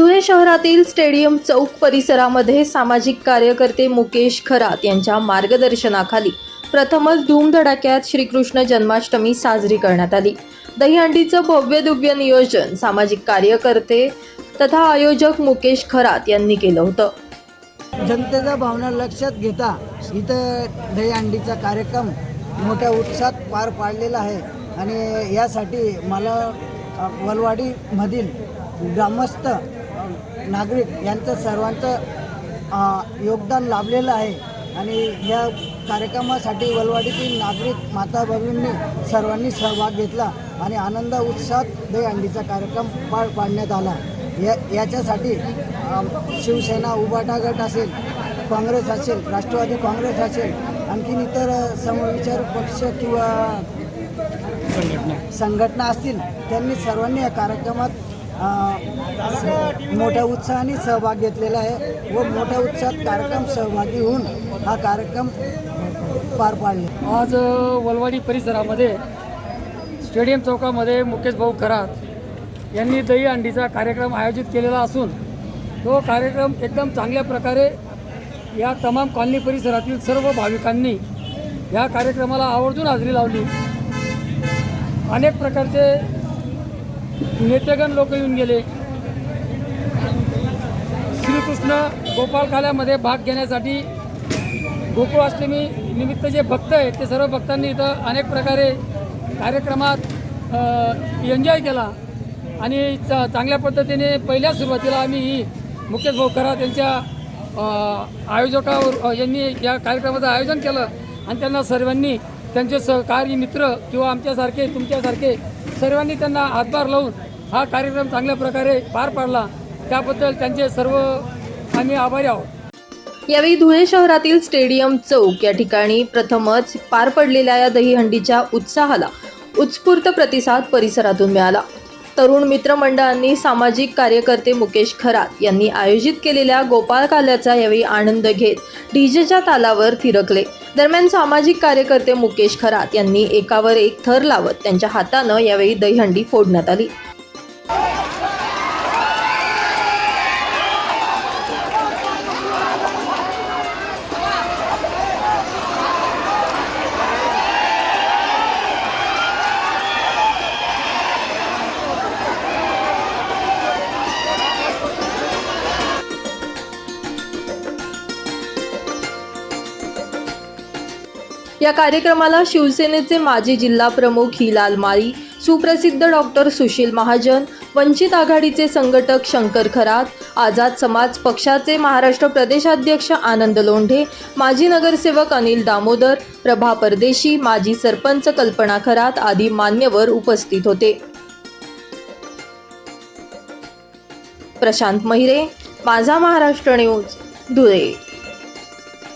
धुळे शहरातील स्टेडियम चौक परिसरामध्ये सामाजिक कार्यकर्ते मुकेश खरात यांच्या मार्गदर्शनाखाली प्रथमच धूमधडाक्यात श्रीकृष्ण जन्माष्टमी साजरी करण्यात आली. दहीहंडीचं भव्य दिव्य नियोजन सामाजिक कार्यकर्ते तथा आयोजक मुकेश खरात यांनी केलं होतं. जनतेच्या भावना लक्षात घेता इथं दहीहंडीचा कार्यक्रम मोठ्या उत्साहात पार पाडलेला आहे. आणि यासाठी मला वलवाडीमधील ग्रामस्थ नागरिक यांचं सर्वांचं योगदान लाभलेलं आहे. आणि या कार्यक्रमासाठी वलवाडीतील नागरिक माता भगिनींनी सर्वांनी सहभाग घेतला आणि आनंद उत्साहात दहीहंडीचा कार्यक्रम पार पाडण्यात आला. या याच्यासाठी शिवसेना उबाटा गट असेल काँग्रेस असेल राष्ट्रवादी काँग्रेस असेल आणखीन इतर समविचार पक्ष किंवा संघटना असतील त्यांनी सर्वांनी या कार्यक्रमात मोठ्या उत्साहाने सहभाग घेतलेला आहे व मोठ्या उत्साहात कार्यक्रम सहभागी होऊन हा कार्यक्रम पार पाडले. आज वलवाडी परिसरामध्ये स्टेडियम चौकामध्ये मुकेश भाऊ खरात यांनी दही अंडीचा कार्यक्रम आयोजित केलेला असून तो कार्यक्रम एकदम चांगल्या प्रकारे या तमाम कॉलनी परिसरातील सर्व भाविकांनी या कार्यक्रमाला आवर्जून हजेरी लावली. अनेक प्रकारचे नेतेगण लोक येऊन गेले. श्रीकृष्ण गोपालखाल्यामध्ये भाग घेण्यासाठी गोकुळाष्टमी निमित्त जे भक्त आहेत ते सर्व भक्तांनी इथं अनेक प्रकारे कार्यक्रमात एन्जॉय केला. आणि च चांगल्या पद्धतीने पहिल्या सुरुवातीला आम्ही ही मुकेश भाऊ खरात यांच्या आयोजकावर यांनी या कार्यक्रमाचं आयोजन केलं. आणि त्यांना सर्वांनी त्यांचे सहकारी मित्र किंवा आमच्यासारखे तुमच्यासारखे सर्वांनी त्यांना हातभार लावून हा कार्यक्रम चांगल्या प्रकारे पार पाडला. त्याबद्दल त्यांचे सर्व आम्ही आभारी आहोत. यावेळी धुळे शहरातील स्टेडियम चौक या ठिकाणी प्रथमच पार पडलेल्या या दहीहंडीच्या उत्साहाला उत्स्फूर्त प्रतिसाद परिसरातून मिळाला. तरुण मित्रमंडळांनी सामाजिक कार्यकर्ते मुकेश खरात यांनी आयोजित केलेल्या गोपाळ काल्याचा यावेळी आनंद घेत डीजेच्या तालावर थिरकले. दरम्यान सामाजिक कार्यकर्ते मुकेश खरात यांनी एकावर एक थर लावत त्यांच्या हातानं यावेळी दहीहंडी फोडण्यात आली. या कार्यक्रमाला शिवसेनेचे माजी जिल्हा प्रमुख हिलाल माळी सुप्रसिद्ध डॉक्टर सुशील महाजन वंचित आघाडीचे संघटक शंकर खरात आझाद समाज पक्षाचे महाराष्ट्र प्रदेशाध्यक्ष आनंद लोंढे माजी नगरसेवक अनिल दामोदर प्रभा परदेशी माजी सरपंच कल्पना खरात आदी मान्यवर उपस्थित होते. प्रशांत महिरे माझा महाराष्ट्र न्यूज धुळे.